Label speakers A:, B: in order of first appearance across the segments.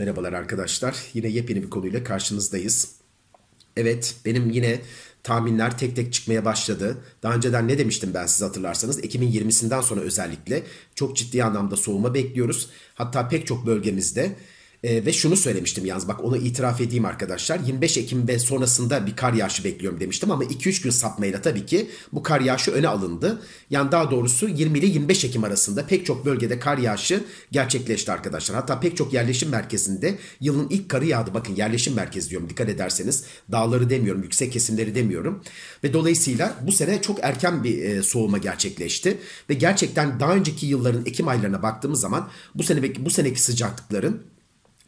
A: Merhabalar arkadaşlar. Yine yepyeni bir konuyla karşınızdayız. Evet, benim yine tahminler tek tek çıkmaya başladı. Daha önceden ne demiştim ben size hatırlarsanız? Ekim'in 20'sinden sonra özellikle çok ciddi anlamda soğuma bekliyoruz. Hatta pek çok bölgemizde e, ve şunu söylemiştim yalnız bak onu itiraf edeyim arkadaşlar. 25 Ekim ve sonrasında bir kar yağışı bekliyorum demiştim ama 2-3 gün sapmayla tabii ki bu kar yağışı öne alındı. Yani daha doğrusu 20 ile 25 Ekim arasında pek çok bölgede kar yağışı gerçekleşti arkadaşlar. Hatta pek çok yerleşim merkezinde yılın ilk karı yağdı. Bakın yerleşim merkezi diyorum dikkat ederseniz. Dağları demiyorum, yüksek kesimleri demiyorum. Ve dolayısıyla bu sene çok erken bir e, soğuma gerçekleşti. Ve gerçekten daha önceki yılların Ekim aylarına baktığımız zaman bu sene bu seneki sıcaklıkların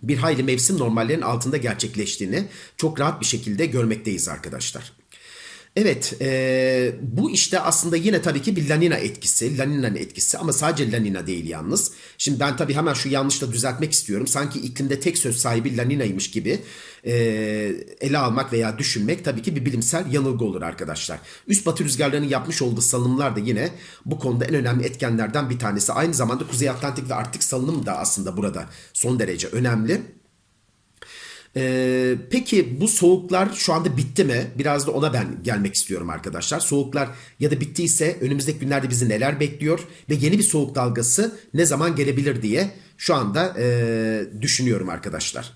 A: bir hayli mevsim normallerinin altında gerçekleştiğini çok rahat bir şekilde görmekteyiz arkadaşlar. Evet, e, bu işte aslında yine tabii ki bir La Nina etkisi, La Nina'nın etkisi ama sadece La Nina değil yalnız. Şimdi ben tabii hemen şu yanlışla düzeltmek istiyorum. Sanki iklimde tek söz sahibi La Nina'ymış gibi e, ele almak veya düşünmek tabii ki bir bilimsel yanılgı olur arkadaşlar. Üst batı rüzgarlarının yapmış olduğu salınımlar da yine bu konuda en önemli etkenlerden bir tanesi. Aynı zamanda Kuzey Atlantik ve Arktik salınım da aslında burada son derece önemli. Ee, peki bu soğuklar şu anda bitti mi? Biraz da ona ben gelmek istiyorum arkadaşlar. Soğuklar ya da bittiyse önümüzdeki günlerde bizi neler bekliyor ve yeni bir soğuk dalgası ne zaman gelebilir diye şu anda e, düşünüyorum arkadaşlar.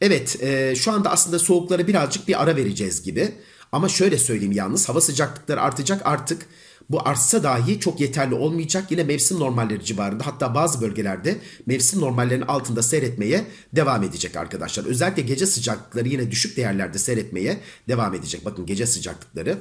A: Evet e, şu anda aslında soğuklara birazcık bir ara vereceğiz gibi. Ama şöyle söyleyeyim yalnız hava sıcaklıkları artacak artık. Bu artsa dahi çok yeterli olmayacak. Yine mevsim normalleri civarında hatta bazı bölgelerde mevsim normallerinin altında seyretmeye devam edecek arkadaşlar. Özellikle gece sıcaklıkları yine düşük değerlerde seyretmeye devam edecek. Bakın gece sıcaklıkları.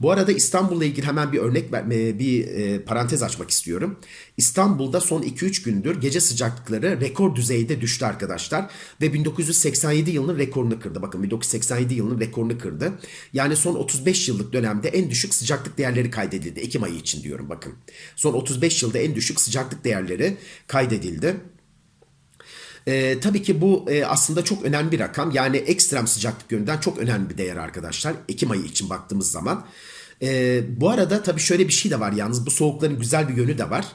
A: Bu arada İstanbul'la ilgili hemen bir örnek bir e, parantez açmak istiyorum. İstanbul'da son 2-3 gündür gece sıcaklıkları rekor düzeyde düştü arkadaşlar ve 1987 yılının rekorunu kırdı. Bakın 1987 yılının rekorunu kırdı. Yani son 35 yıllık dönemde en düşük sıcaklık değerleri kaydedildi. Ekim ayı için diyorum bakın. Son 35 yılda en düşük sıcaklık değerleri kaydedildi. E, tabii ki bu e, aslında çok önemli bir rakam. Yani ekstrem sıcaklık yönünden çok önemli bir değer arkadaşlar. Ekim ayı için baktığımız zaman. E, bu arada tabii şöyle bir şey de var yalnız bu soğukların güzel bir yönü de var.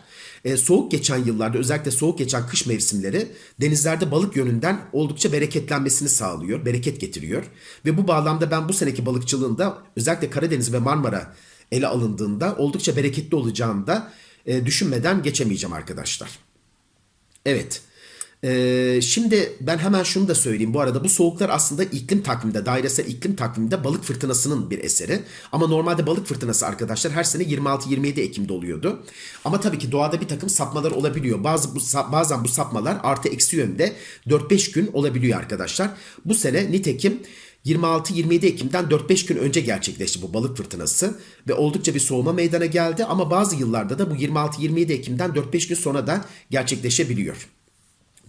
A: E, soğuk geçen yıllarda özellikle soğuk geçen kış mevsimleri denizlerde balık yönünden oldukça bereketlenmesini sağlıyor, bereket getiriyor. Ve bu bağlamda ben bu seneki balıkçılığında özellikle Karadeniz ve Marmara ele alındığında oldukça bereketli olacağını da e, düşünmeden geçemeyeceğim arkadaşlar. Evet. Ee, şimdi ben hemen şunu da söyleyeyim. Bu arada bu soğuklar aslında iklim takviminde, dairesel iklim takviminde balık fırtınasının bir eseri. Ama normalde balık fırtınası arkadaşlar her sene 26-27 Ekim'de oluyordu. Ama tabii ki doğada bir takım sapmalar olabiliyor. Bazı bu, bazen bu sapmalar artı eksi yönde 4-5 gün olabiliyor arkadaşlar. Bu sene nitekim 26-27 Ekim'den 4-5 gün önce gerçekleşti bu balık fırtınası ve oldukça bir soğuma meydana geldi ama bazı yıllarda da bu 26-27 Ekim'den 4-5 gün sonra da gerçekleşebiliyor.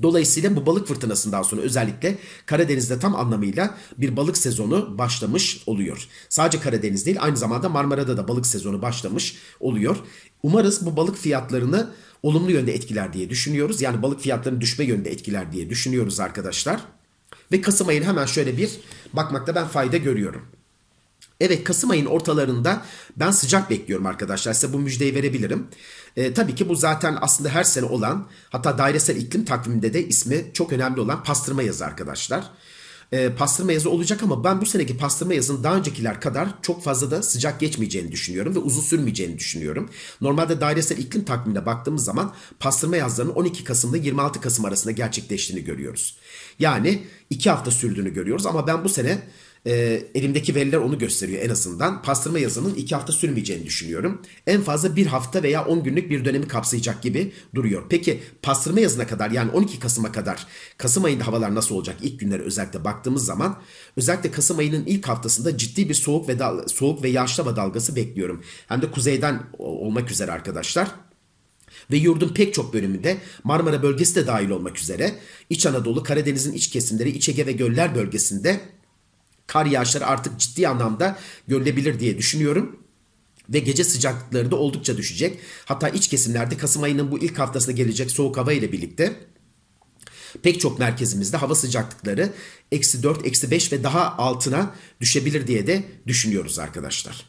A: Dolayısıyla bu balık fırtınasından sonra özellikle Karadeniz'de tam anlamıyla bir balık sezonu başlamış oluyor. Sadece Karadeniz değil aynı zamanda Marmara'da da balık sezonu başlamış oluyor. Umarız bu balık fiyatlarını olumlu yönde etkiler diye düşünüyoruz. Yani balık fiyatlarının düşme yönde etkiler diye düşünüyoruz arkadaşlar. Ve Kasım ayını hemen şöyle bir bakmakta ben fayda görüyorum. Evet Kasım ayın ortalarında ben sıcak bekliyorum arkadaşlar. Size bu müjdeyi verebilirim. E, tabii ki bu zaten aslında her sene olan hatta dairesel iklim takviminde de ismi çok önemli olan pastırma yazı arkadaşlar. E, pastırma yazı olacak ama ben bu seneki pastırma yazının daha öncekiler kadar çok fazla da sıcak geçmeyeceğini düşünüyorum ve uzun sürmeyeceğini düşünüyorum. Normalde dairesel iklim takvimine baktığımız zaman pastırma yazlarının 12 Kasım'da 26 Kasım arasında gerçekleştiğini görüyoruz. Yani 2 hafta sürdüğünü görüyoruz ama ben bu sene e, elimdeki veriler onu gösteriyor en azından. Pastırma yazının iki hafta sürmeyeceğini düşünüyorum. En fazla bir hafta veya 10 günlük bir dönemi kapsayacak gibi duruyor. Peki pastırma yazına kadar yani 12 Kasım'a kadar Kasım ayında havalar nasıl olacak ilk günlere özellikle baktığımız zaman özellikle Kasım ayının ilk haftasında ciddi bir soğuk ve dal soğuk ve yağışlama dalgası bekliyorum. Hem de kuzeyden olmak üzere arkadaşlar ve yurdun pek çok bölümünde Marmara bölgesi de dahil olmak üzere İç Anadolu, Karadeniz'in iç kesimleri, İç Ege ve göller bölgesinde kar yağışları artık ciddi anlamda görülebilir diye düşünüyorum. Ve gece sıcaklıkları da oldukça düşecek. Hatta iç kesimlerde Kasım ayının bu ilk haftasına gelecek soğuk hava ile birlikte pek çok merkezimizde hava sıcaklıkları eksi 4, eksi 5 ve daha altına düşebilir diye de düşünüyoruz arkadaşlar.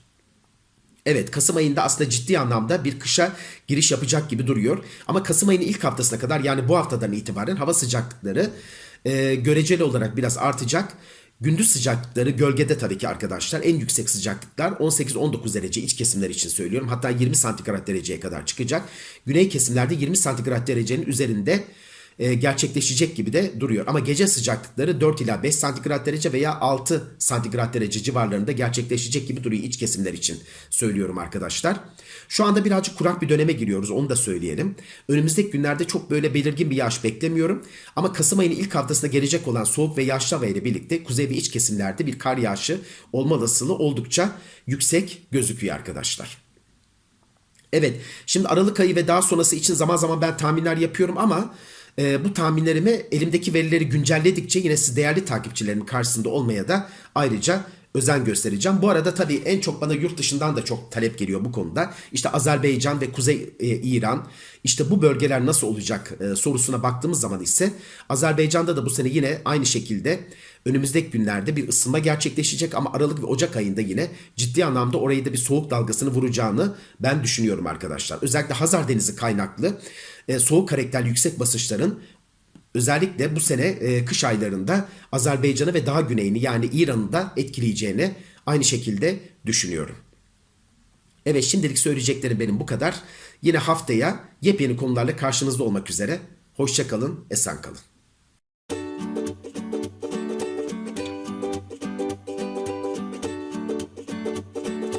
A: Evet Kasım ayında aslında ciddi anlamda bir kışa giriş yapacak gibi duruyor. Ama Kasım ayının ilk haftasına kadar yani bu haftadan itibaren hava sıcaklıkları e, göreceli olarak biraz artacak. Gündüz sıcaklıkları gölgede tabii ki arkadaşlar en yüksek sıcaklıklar 18-19 derece iç kesimler için söylüyorum. Hatta 20 santigrat dereceye kadar çıkacak. Güney kesimlerde 20 santigrat derecenin üzerinde e, gerçekleşecek gibi de duruyor. Ama gece sıcaklıkları 4 ila 5 santigrat derece veya 6 santigrat derece civarlarında gerçekleşecek gibi duruyor iç kesimler için söylüyorum arkadaşlar. Şu anda birazcık kurak bir döneme giriyoruz onu da söyleyelim. Önümüzdeki günlerde çok böyle belirgin bir yağış beklemiyorum. Ama Kasım ayının ilk haftasında gelecek olan soğuk ve yağışlı hava ile birlikte kuzey ve iç kesimlerde bir kar yağışı olma olasılığı oldukça yüksek gözüküyor arkadaşlar. Evet, şimdi Aralık ayı ve daha sonrası için zaman zaman ben tahminler yapıyorum ama e, bu tahminlerimi elimdeki verileri güncelledikçe yine siz değerli takipçilerimin karşısında olmaya da ayrıca özen göstereceğim. Bu arada tabii en çok bana yurt dışından da çok talep geliyor bu konuda. İşte Azerbaycan ve Kuzey e, İran işte bu bölgeler nasıl olacak e, sorusuna baktığımız zaman ise Azerbaycan'da da bu sene yine aynı şekilde önümüzdeki günlerde bir ısınma gerçekleşecek ama Aralık ve Ocak ayında yine ciddi anlamda orayı da bir soğuk dalgasını vuracağını ben düşünüyorum arkadaşlar. Özellikle Hazar Denizi kaynaklı e, soğuk karakterli yüksek basınçların özellikle bu sene e, kış aylarında Azerbaycan'ı ve daha güneyini yani İran'ı da etkileyeceğini aynı şekilde düşünüyorum. Evet şimdilik söyleyeceklerim benim bu kadar. Yine haftaya yepyeni konularla karşınızda olmak üzere. Hoşçakalın, esen kalın.